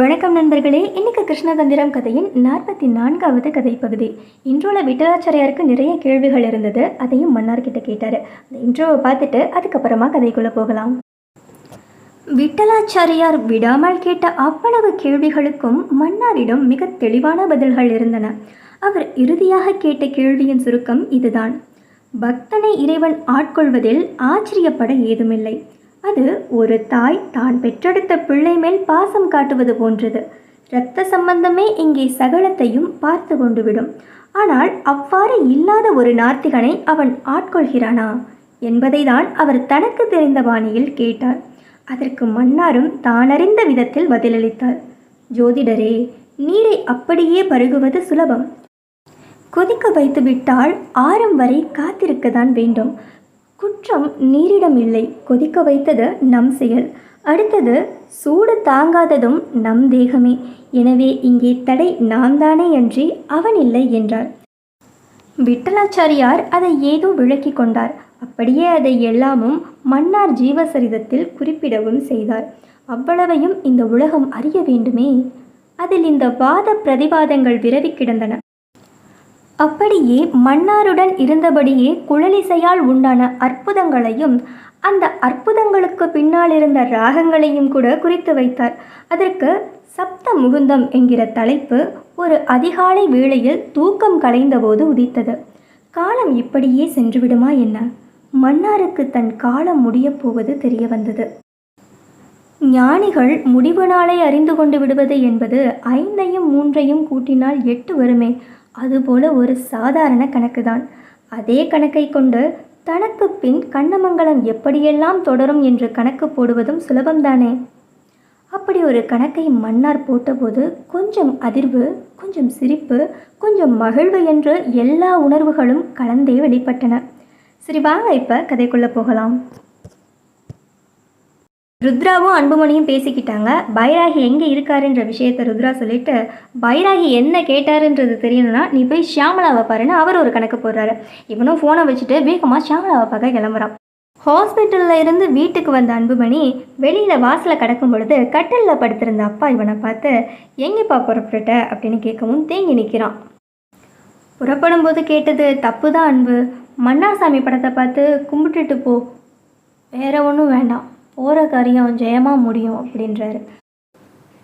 வணக்கம் நண்பர்களே இன்னைக்கு கிருஷ்ணதந்திரம் கதையின் நாற்பத்தி நான்காவது கதை பகுதி இன்ட்ரோல விட்டலாச்சாரியாருக்கு நிறைய கேள்விகள் இருந்தது அதையும் மன்னார்கிட்ட கேட்டார். அந்த இன்ட்ரோவை பார்த்துட்டு அதுக்கப்புறமா கதைக்குள்ளே போகலாம். விட்டலாச்சாரியார் விடாமல் கேட்ட அவ்வளவு கேள்விகளுக்கும் மன்னாரிடம் மிக தெளிவான பதில்கள் இருந்தன. அவர் இறுதியாக கேட்ட கேள்வியின் சுருக்கம் இதுதான். பக்தனை இறைவன் ஆட்கொள்வதில் ஆச்சரியப்பட ஏதுமில்லை. அது ஒரு தாய் தான் பெற்றெடுத்த பிள்ளை மேல் பாசம் காட்டுவது போன்றது. இரத்த சம்பந்தமே இங்கே சகலத்தையும் பார்த்து கொண்டுவிடும். ஆனால் அவ்வாறு இல்லாத ஒரு நார்த்திகனை அவன் ஆட்கொள்கிறானா என்பதை தான் அவர் தனக்கு தெரிந்த பாணியில் கேட்டார். அதற்கு மன்னாரும் தானறிந்த விதத்தில் பதிலளித்தார். ஜோதிடரே நீரை அப்படியே பருகுவது சுலபம். கொதிக்க வைத்து விட்டால் ஆரம் வரை காத்திருக்கத்தான் வேண்டும். குற்றம் நீரிடம் இல்லை கொதிக்க வைத்தது நம் செயல். அடுத்தது சூடு தாங்காததும் நம் தேகமே. எனவே இங்கே தடை நாம் தானே அன்றி அவன் இல்லை என்றார் விட்டலாச்சாரியார் அதை ஏதோ விளக்கி கொண்டார். அப்படியே அதை எல்லாமும் மன்னார் ஜீவசரிதத்தில் குறிப்பிடவும் செய்தார். அவ்வளவையும் இந்த உலகம் அறிய வேண்டுமே. அதில் இந்த வாத பிரதிவாதங்கள் விரவி கிடந்தன. அப்படியே மன்னாருடன் இருந்தபடியே குழலிசையால் உண்டான அற்புதங்களையும் அந்த அற்புதங்களுக்கு பின்னால் இருந்த ராகங்களையும் கூட குறித்து வைத்தார். அதற்கு சப்த முகுந்தம் என்கிற தலைப்பு ஒரு அதிகாலை வேளையில் தூக்கம் கலைந்தபோது உதித்தது. காலம் இப்படியே சென்றுவிடுமா என்ன? மன்னாருக்கு தன் காலம் முடியப் போவது தெரிய வந்தது. ஞானிகள் முடிவு நாளை அறிந்து கொண்டு விடுவது என்பது ஐந்தையும் மூன்றையும் கூட்டினால் எட்டு வருமே. அதுபோல ஒரு சாதாரண கணக்கு தான் அதே கணக்கை கொண்டு தனக்கு பின் கண்ணமங்கலம் எப்படியெல்லாம் தொடரும் என்று கணக்கு போடுவதும் சுலபம்தானே. அப்படி ஒரு கணக்கை மன்னார் போட்டபோது கொஞ்சம் அதிர்வு கொஞ்சம் சிரிப்பு கொஞ்சம் மகிழ்வு என்று எல்லா உணர்வுகளும் கலந்தே வெளிப்பட்டன. சரி வாங்க இப்போ கதைக்குள்ளே போகலாம். ருத்ராவும் அன்புமணியும் பேசிக்கிட்டாங்க. பைராகி எங்கே இருக்காருன்ற விஷயத்த ருத்ரா சொல்லிட்டு பைராகி என்ன கேட்டாருன்றது தெரியணும்னா நீ போய் ஷியாமலாவை பாருன்னு அவர் ஒரு கணக்கு போடுறாரு. இவனும் ஃபோனை வச்சுட்டு வேகமாக ஷியாமலாவை பார்க்க கிளம்புறான். ஹாஸ்பிட்டலில் இருந்து வீட்டுக்கு வந்த அன்புமணி வெளியில் வாசலில் கிடக்கும் பொழுது கட்டிலில் படுத்திருந்த அப்பா இவனை பார்த்து எங்கேப்பா புறப்பட்டுட்ட? அப்படின்னு கேட்கவும் தேங்கி நிற்கிறான் புறப்படும் போது கேட்டது தப்பு தான் அன்பு. மன்னாசாமி படத்தை பார்த்து கும்பிட்டுட்டு போ. வேற ஒன்றும் வேண்டாம். போகிற காரியம் ஜெயமாக முடியும் அப்படின்றாரு.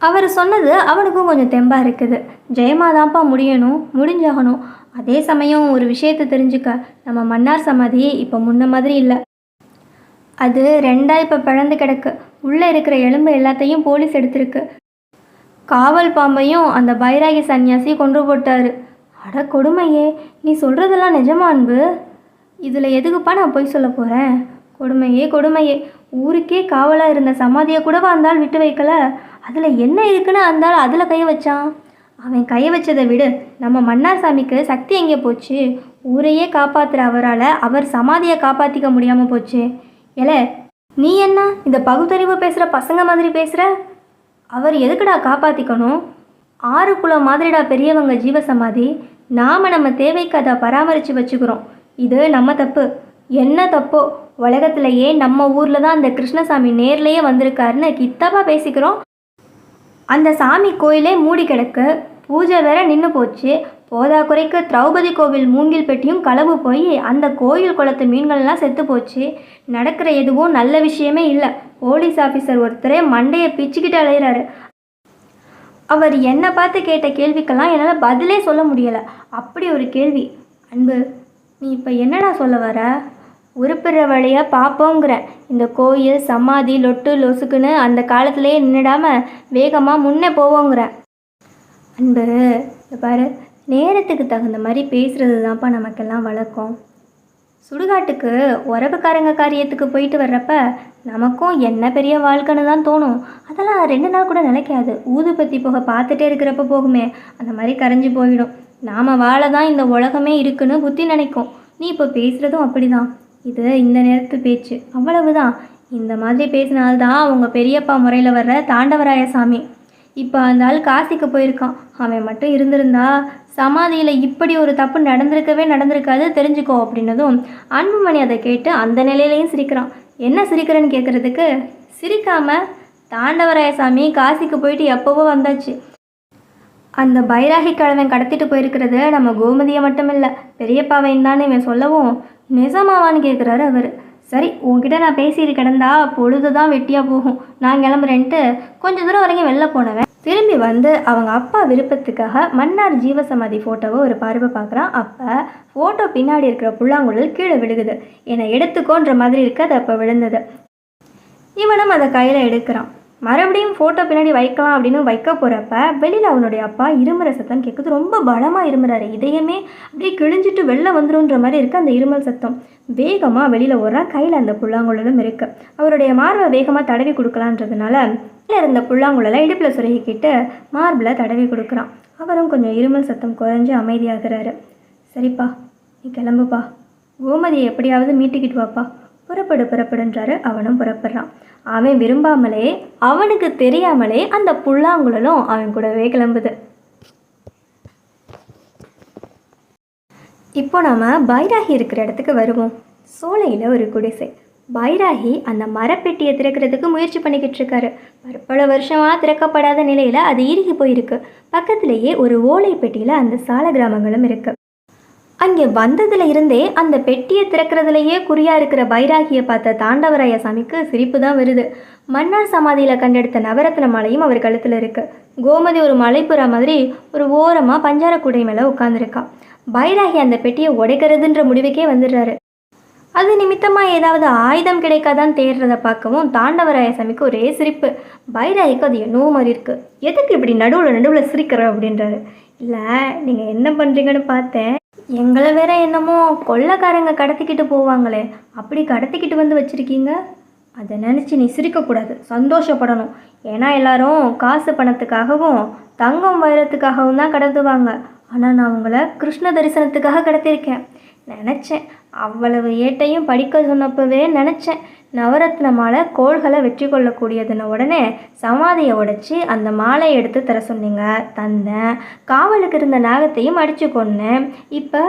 அவர் சொன்னது அவனுக்கும் கொஞ்சம் தெம்பாக இருக்குது. ஜெயமாக தான்ப்பா முடியணும் முடிஞ்சாகணும். அதே சமயம் ஒரு விஷயத்தை தெரிஞ்சுக்க நம்ம மன்னார் சமாதி இப்போ முன்ன மாதிரி இல்லை. அது ரெண்டாக இப்போ பிளந்து கிடக்கு. உள்ளே இருக்கிற எலும்பு எல்லாத்தையும் போலீஸ் எடுத்திருக்கு. காவல் பாம்பையும் அந்த பைராகி சன்னியாசி கொன்று போட்டாரு. அட கொடுமையே நீ சொல்கிறதெல்லாம் நிஜமா அன்பு? இதில் எதுக்குப்பா நான் போய் சொல்ல போகிறேன் கொடுமையே கொடுமையே. ஊருக்கே காவலாக இருந்த சமாதியை கூடவா அந்தாள் விட்டு வைக்கல? அதில் என்ன இருக்குன்னு அந்தால் அதில் கை வச்சான். அவன் கை வச்சதை விடு. நம்ம மன்னார் சாமிக்கு சக்தி எங்கே போச்சு? ஊரையே காப்பாற்றுற அவரால் அவர் சமாதியை காப்பாற்றிக்க முடியாமல் போச்சு. ஏல நீ என்ன இந்த பகுத்தறிவு பேசுகிற பசங்க மாதிரி பேசுகிற அவர் எதுக்குடா காப்பாற்றிக்கணும் ஆறு குளம் மாதிரிடா பெரியவங்க ஜீவசமாதி. நாம் நம்ம தேவைக்கு அதை பராமரித்து வச்சுக்கிறோம். இது நம்ம தப்பு. என்ன தப்போ? உலகத்திலேயே நம்ம ஊரில் தான் அந்த கிருஷ்ணசாமி நேர்லேயே வந்திருக்காருன்னு கித்தப்பா பேசிக்கிறோம். அந்த சாமி கோயிலே மூடி கிடக்கு. பூஜை வேற நின்று போச்சு. போதா குறைக்கு திரௌபதி கோவில் மூங்கில் பெட்டியும் களவு போய் அந்த கோயில் குளத்து மீன்கள்லாம் செத்து போச்சு. நடக்கிற எதுவும் நல்ல விஷயமே இல்லை. போலீஸ் ஆஃபீஸர் ஒருத்தரே மண்டையை பிச்சுக்கிட்டு அலையிறாரு. அவர் என்னை பார்த்து கேட்ட கேள்விக்கெல்லாம் என்னால் பதிலே சொல்ல முடியலை. அப்படி ஒரு கேள்வி. அன்பு நீ இப்போ என்னடா சொல்ல வர? உருப்பிடுற வழியாக பார்ப்போங்கிற இந்த கோயில் சமாதி லொட்டு லொசுக்குன்னு அந்த காலத்திலே நின்றுடாமல் வேகமாக முன்னே போவோங்கிற. அன்பு பாரு நேரத்துக்கு தகுந்த மாதிரி பேசுகிறது தான்ப்பா நமக்கெல்லாம் வழக்கம். சுடுகாட்டுக்கு உறவுக்காரங்க காரியத்துக்கு போயிட்டு வர்றப்ப நமக்கும் என்ன பெரிய வாழ்க்கைன்னு தான் தோணும். அதெல்லாம் ரெண்டு நாள் கூட நிலைக்காது. ஊதுபத்தி போக பார்த்துட்டே இருக்கிறப்ப போகுமே அந்த மாதிரி கரைஞ்சு போயிடும். நாம் வாழ தான் இந்த உலகமே இருக்குன்னு புத்தி நினைக்கும். நீ இப்போ பேசுகிறதும் அப்படிதான். இது இந்த நேரத்து பேச்சு. அவ்வளவுதான். இந்த மாதிரி பேசினால்தான் அவங்க பெரியப்பா முறையில் வர்ற தாண்டவராய சாமி இப்போ அந்த ஆள் காசிக்கு போயிருக்கான். அவன் மட்டும் இருந்திருந்தா சமாதியில் இப்படி ஒரு தப்பு நடந்திருக்கவே நடந்திருக்காது தெரிஞ்சுக்கோ அப்படின்னதும் அன்புமணி அதை கேட்டு அந்த நிலையிலையும் சிரிக்கிறான். என்ன சிரிக்கிறேன்னு கேட்குறதுக்கு சிரிக்காம தாண்டவராயசாமி காசிக்கு போயிட்டு எப்போவோ வந்தாச்சு. அந்த பைராகி கிழவன் கடத்திட்டு போயிருக்கிறது நம்ம கோமதியை மட்டும் இல்லை பெரியப்பாவையும் தானே இவன் சொல்லவும். நிஜமாவான்னு கேட்குறாரு அவர். சரி உங்ககிட்ட நான் பேசிட்டு கிடந்தா பொழுது தான் வெட்டியாக போகும். நான் கிளம்புறேன்ட்டு கொஞ்ச தூரம் வரைக்கும் வெளில போனவன். திரும்பி வந்து அவங்க அப்பா விருப்பத்துக்காக மன்னார் ஜீவசமாதி ஃபோட்டோவை ஒரு பார்வை பார்க்குறான். அப்போ ஃபோட்டோ பின்னாடி இருக்கிற புல்லாங்குழல் கீழே விழுகுது. என்னை எடுத்துக்கோன்ற மாதிரி இருக்கு அது அப்போ விழுந்தது. இவனும் அதை கையில் எடுக்கிறான். மறுபடியும் ஃபோட்டோ பின்னாடி வைக்கலாம் அப்படின்னு வைக்க போகிறப்ப வெளியில் அவனுடைய அப்பா இருமுறை சத்தம் கேட்குது ரொம்ப பலமாக இருமுறாரு. இதயமே அப்படியே கிழிஞ்சிட்டு வெளில வந்துருன்ற மாதிரி இருக்குது அந்த இருமல் சத்தம். வேகமாக வெளியில் ஓடுறான் கையில் அந்த புல்லாங்குழலும் இருக்குது அவருடைய மார்பை வேகமாக தடவி கொடுக்கலான்றதுனால கையில் இருந்த புல்லாங்குழலை இடுப்பில் சுருகிக்கிட்டு மார்பில் தடவி கொடுக்குறான். அவரும் கொஞ்சம் இருமல் சத்தம் குறைஞ்சு அமைதியாகிறாரு. சரிப்பா நீ கிளம்புப்பா. கோமதியை எப்படியாவது மீட்டுக்கிட்டு வாப்பா. புறப்படு புறப்படுன்றாரு அவனும் புறப்படுறான். அவன் விரும்பாமலே அவனுக்கு தெரியாமலே அந்த புல்லாங்குழலும் அவன் கூடவே கிளம்புது. இப்போ நாம பைராகி இருக்கிற இடத்துக்கு வருவோம். சோலையில் ஒரு குடிசை. பைராகி அந்த மரப்பெட்டியை திறக்கிறதுக்கு முயற்சி பண்ணிக்கிட்டு இருக்காரு. பற்பல வருஷமாக திறக்கப்படாத நிலையில் அது இறுகி போயிருக்கு. பக்கத்திலேயே ஒரு ஓலை பெட்டியில் அந்த சால கிராமங்களும் இருக்குது அங்கே வந்ததுல இருந்தே அந்த பெட்டியை திறக்கிறதுலையே குறியா இருக்கிற பைராகியை பார்த்த தாண்டவராய சாமிக்கு சிரிப்பு தான் வருது. மன்னார் சமாதியில் கண்டெடுத்த நவரத்ன மாலையும் அவர் கழுத்தில் இருக்கு. கோமதி ஒரு மலைப்புறா மாதிரி ஒரு ஓரமாக பஞ்சார குடை மேலே உட்காந்துருக்கா பைராகி அந்த பெட்டியை உடைக்கிறதுன்ற முடிவுக்கே வந்துடுறாரு. அது நிமித்தமாக ஏதாவது ஆயுதம் கிடைக்காதான் தேடுறத பார்க்கவும் தாண்டவராய சாமிக்கு ஒரே சிரிப்பு. பைராய்க்கு அது என்னவோ மாதிரி இருக்குது எதுக்கு இப்படி நடுவில் நடுவில் சிரிக்கிற அப்படின்றாரு. இல்லை நீங்கள் என்ன பண்ணுறீங்கன்னு பார்த்தேன். எங்களை வேற என்னமோ கொள்ளக்காரங்க கடத்திக்கிட்டு போவாங்களே அப்படி கடத்திக்கிட்டு வந்து வச்சுருக்கீங்க? அதை நினச்சி நீ சிரிக்கக்கூடாது. சந்தோஷப்படணும். ஏன்னா எல்லாரும் காசு பணத்துக்காகவும் தங்கம் வைரத்துக்காகவும் தான் கடத்துவாங்க ஆனால் நான் உங்களை கிருஷ்ண தரிசனத்துக்காக கடத்தியிருக்கேன். நினச்சேன். அவ்வளவு ஏட்டையும் படிக்க சொன்னப்பவே நினச்சேன். நவரத்ன மாலை கோள்களை வெற்றி கொள்ளக்கூடியதுன்னு உடனே சமாதியை உடைச்சி அந்த மாலையை எடுத்து தர சொன்னீங்க. தந்தேன். காவலுக்கு இருந்த நாகத்தையும் அடித்து கொன்னேன். இப்போ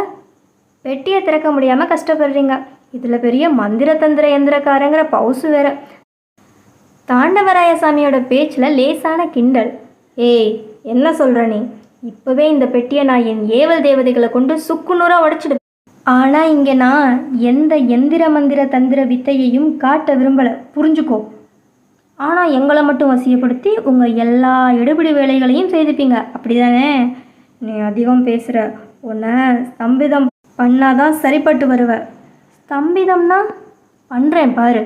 பெட்டியை திறக்க முடியாமல் கஷ்டப்படுறீங்க. இதில் பெரிய மந்திர தந்திர எந்திரக்காரங்கிற பவுசு வேற. தாண்டவராய சாமியோட பேச்சில் லேசான கிண்டல். ஏய் என்ன சொல்கிற நீ? இப்போவே இந்த பெட்டியை நான் என் ஏவல் தேவதைகளை கொண்டு சுக்குநூறாக உடைச்சிடு ஆனால் இங்கே நான் எந்த எந்திர மந்திர தந்திர வித்தையையும் காட்ட விரும்பலை. புரிஞ்சுக்கோ. ஆனால் எங்களை மட்டும் வசியப்படுத்தி உங்கள் எல்லா எடுபிடி வேலைகளையும் செய்துப்பீங்க. அப்படி தானே நீ அதிகம் பேசுகிற உன்னை ஸ்தம்பிதம் பண்ணாதான் சரிப்பட்டு வருவ. ஸ்தம்பிதம்னா பண்ணுறேன் பாரு.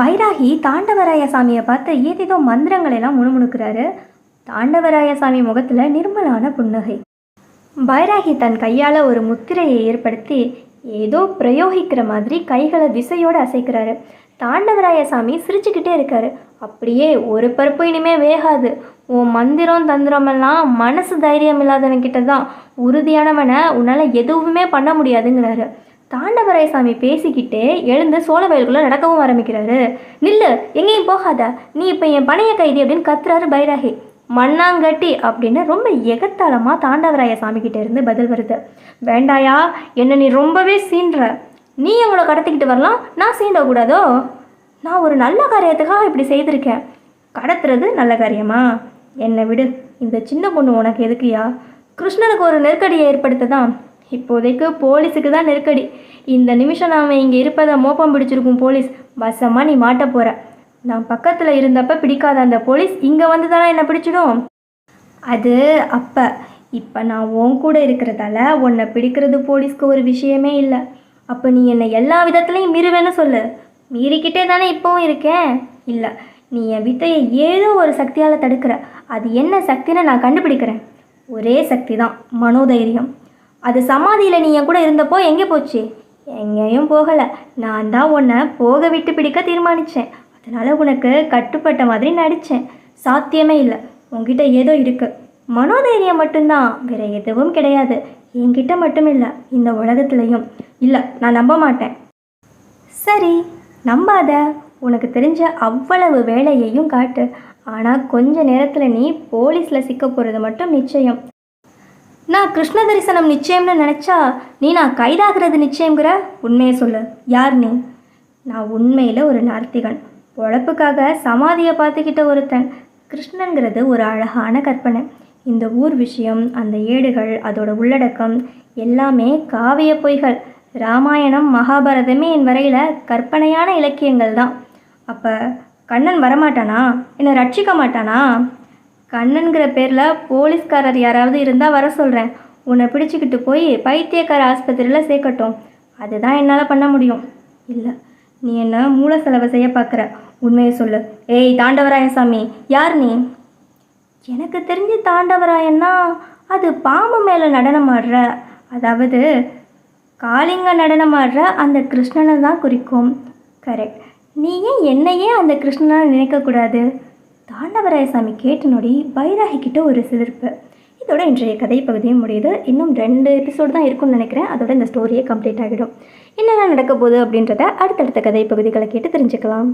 பைராகி தாண்டவராய சாமியை பார்த்து ஏதேதோ மந்திரங்களை எல்லாம் முணுமுணுக்கிறாரு. தாண்டவராய சாமி முகத்தில் நிர்மலான புன்னகை. பைராகி தன் கையால் ஒரு முத்திரையை ஏற்படுத்தி ஏதோ பிரயோகிக்கிற மாதிரி கைகளை விசையோடு அசைக்கிறாரு. தாண்டவராய சாமி சிரிச்சுக்கிட்டே இருக்காரு. அப்படியே ஒரு பருப்பு இனிமே வேகாது. உன் மந்திரம் தந்திரமெல்லாம் மனசு தைரியம் இல்லாதவன்கிட்ட தான் உறுதியானவனை உன்னால் எதுவுமே பண்ண முடியாதுங்கிறாரு. தாண்டவராய சாமி பேசிக்கிட்டே எழுந்து சோழ வயலுக்குள்ளே நடக்கவும் ஆரம்பிக்கிறாரு. நில்லு எங்கேயும் போகாத. நீ இப்போ என் பணைய கைதி அப்படின்னு கத்துறாரு பைராகி. மண்ணாங்கட்டி அப்படின்னு ரொம்ப எகத்தாளமாக தாண்டவராய சாமிக்கிட்ட இருந்து பதில் வருது. வேண்டாயா என்னை நீ ரொம்பவே சீன்ற. நீ எங்களை கடத்திக்கிட்டு வரலாம் நான் சீண்டக்கூடாதோ? நான் ஒரு நல்ல காரியத்துக்காக இப்படி செய்திருக்கேன். கடத்துறது நல்ல காரியமா? என்னை விடு. இந்த சின்ன பொண்ணு உனக்கு எதுக்குயா கிருஷ்ணனுக்கு ஒரு நெருக்கடியை ஏற்படுத்ததான். இப்போதைக்கு போலீஸுக்கு தான் நெருக்கடி. இந்த நிமிஷம் நாம் இங்கே இருப்பதை மோப்பம் பிடிச்சிருக்கும் போலீஸ். வசமாக நீ மாட்ட போகிற நான் பக்கத்தில் இருந்தப்ப பிடிக்காத அந்த போலீஸ் இங்கே வந்து தானே என்னை பிடிச்சிடும்? அது அப்போ. இப்போ நான் உன் கூட இருக்கிறதால உன்னை பிடிக்கிறது போலீஸ்க்கு ஒரு விஷயமே இல்லை. அப்போ நீ என்னை எல்லா விதத்துலையும் மீறுவேன்னு சொல்லு. மீறிக்கிட்டே தானே இப்போவும் இருக்கேன்? இல்லை. நீ என் வித்தையை ஏதோ ஒரு சக்தியால் தடுக்கிற. அது என்ன சக்தின்னு நான் கண்டுபிடிக்கிறேன். ஒரே சக்தி தான் மனோதைரியம். அது சமாதியில் நீ என் கூட இருந்தப்போ எங்கே போச்சு? எங்கேயும் போகலை. நான் தான் உன்னை போக விட்டு பிடிக்க தீர்மானித்தேன் அதனால் உனக்கு கட்டுப்பட்ட மாதிரி நடித்தேன் சாத்தியமே இல்லை. உங்ககிட்ட ஏதோ இருக்குது மனோதைரியம் மட்டும்தான். வேற எதுவும் கிடையாது. என்கிட்ட மட்டும் இல்லை. இந்த உலகத்துலேயும். இல்லை நான் நம்ப மாட்டேன். சரி நம்பாத. உனக்கு தெரிஞ்ச அவ்வளவு வேலையையும் காட்டு. ஆனால் கொஞ்ச நேரத்தில் நீ போலீஸில் சிக்க போகிறது மட்டும் நிச்சயம். நான் கிருஷ்ண தரிசனம் நிச்சயம்னு நினச்சா நீ நான் கைதாகிறது நிச்சயங்கிற உண்மையை சொல்லு. யார் நீ? நான் உண்மையில் ஒரு நார்த்திகன் பொழப்புக்காக சமாதியை பார்த்துக்கிட்ட ஒருத்தன். கிருஷ்ணங்கிறது ஒரு அழகான கற்பனை. இந்த ஊர் விஷயம் அந்த ஏடுகள் அதோட உள்ளடக்கம் எல்லாமே காவிய பொய்கள். ராமாயணம் மகாபாரதமே என் வரையில் கற்பனையான இலக்கியங்கள் தான். அப்போ கண்ணன் வரமாட்டானா? என்னை ரட்சிக்க மாட்டானா? கண்ணன்கிற பேரில் போலீஸ்காரர் யாராவது இருந்தால் வர சொல்கிறேன் உன்னை பிடிச்சிக்கிட்டு போய் பைத்தியக்கார ஆஸ்பத்திரியில் சேர்க்கட்டும். அதுதான் என்னால் பண்ண முடியும். இல்லை நீ என்ன மூல செலவு செய்ய பார்க்குற? உண்மையை சொல்லு. ஏய் தாண்டவராயசாமி யார் நீ? எனக்கு தெரிஞ்சு தாண்டவராயன்னா அது பாம்பு மேலே நடனம் ஆடுற. அதாவது காளிங்க நடனம் ஆடுற அந்த கிருஷ்ணனை தான் குறிக்கும். கரெக்ட் நீ ஏன் என்னையே அந்த கிருஷ்ணனை நினைக்கக்கூடாது தாண்டவராயசாமி கேட்ட நொடி பைராகி கிட்ட ஒரு சிலிர்ப்பு. இதோட இன்றைய கதை பகுதியும் முடியுது. இன்னும் ரெண்டு எபிசோடு தான் இருக்கும்னு நினைக்கிறேன். அதோட இந்த ஸ்டோரியே கம்ப்ளீட் ஆகிடும். என்னென்ன நடக்க போகுது அப்படின்றத அடுத்தடுத்த கதை பகுதிகளை கேட்டு தெரிஞ்சுக்கலாம்.